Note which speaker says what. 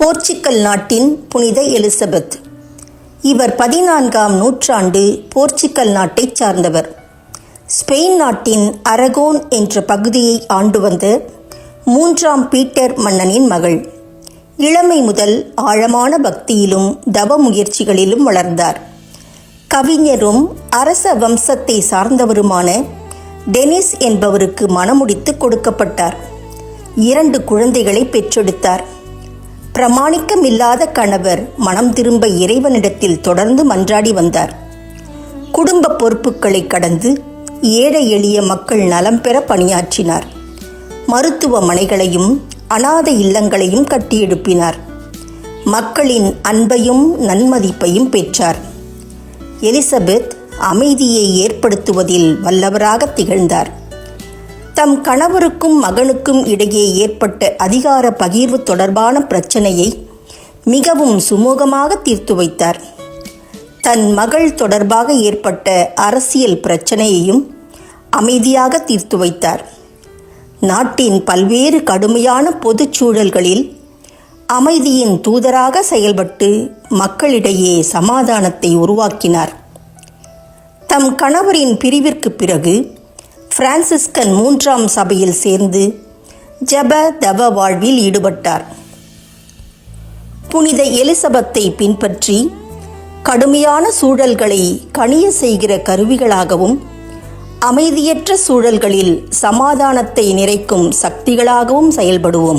Speaker 1: Portugal நாட்டின் புனித Elizabeth. இவர் பதினான்காம் நூற்றாண்டு போர்ச்சுக்கல் நாட்டைச் சார்ந்தவர். ஸ்பெயின் நாட்டின் அரகோன் என்ற பகுதியை ஆண்டு வந்த மூன்றாம் பீட்டர் மன்னனின் மகள். இளமை முதல் ஆழமான பக்தியிலும் தவ முயற்சிகளிலும் வளர்ந்தார். கவிஞரும் அரச வம்சத்தை சார்ந்தவருமான டெனிஸ் என்பவருக்கு மணமுடித்து கொடுக்கப்பட்டார். இரண்டு குழந்தைகளை பெற்றெடுத்தார். பிரமாணிக்கமில்லாத கணவர் மனம் திரும்ப இறைவனிடத்தில் தொடர்ந்து மன்றாடி வந்தார். குடும்ப பொறுப்புகளை கடந்து ஏழை எளிய மக்கள் நலம் பெற பணியாற்றினார். மருத்துவமனைகளையும் அனாதை இல்லங்களையும் கட்டியெழுப்பினார் மக்களின் அன்பையும் நன்மதிப்பையும் பெற்றார். எலிசபெத் அமைதியை ஏற்படுத்துவதில் வல்லவராக திகழ்ந்தார். தம் கணவருக்கும் மகனுக்கும் இடையே ஏற்பட்ட அதிகார பகிர்வு தொடர்பான பிரச்சனையை மிகவும் சுமூகமாக தீர்த்து வைத்தார். தன் மகள் தொடர்பாக ஏற்பட்ட அரசியல் பிரச்சனையையும் அமைதியாக தீர்த்து வைத்தார். நாட்டின் பல்வேறு கடுமையான பொதுச் சூழல்களில் அமைதியின் தூதராக செயல்பட்டு மக்களிடையே சமாதானத்தை உருவாக்கினார். தம் கணவரின் பிரிவிற்கு பிறகு பிரான்சிஸ்கன் மூன்றாம் சபையில் சேர்ந்து ஜப தவ வாழ்வில் ஈடுபட்டார். புனித எலிசபெத்தை பின்பற்றி கடுமையான சூழல்களை கணிய செய்கிற கருவிகளாகவும் அமைதியற்ற சூழல்களில் சமாதானத்தை நிறைக்கும் சக்திகளாகவும் செயல்படுவோம்.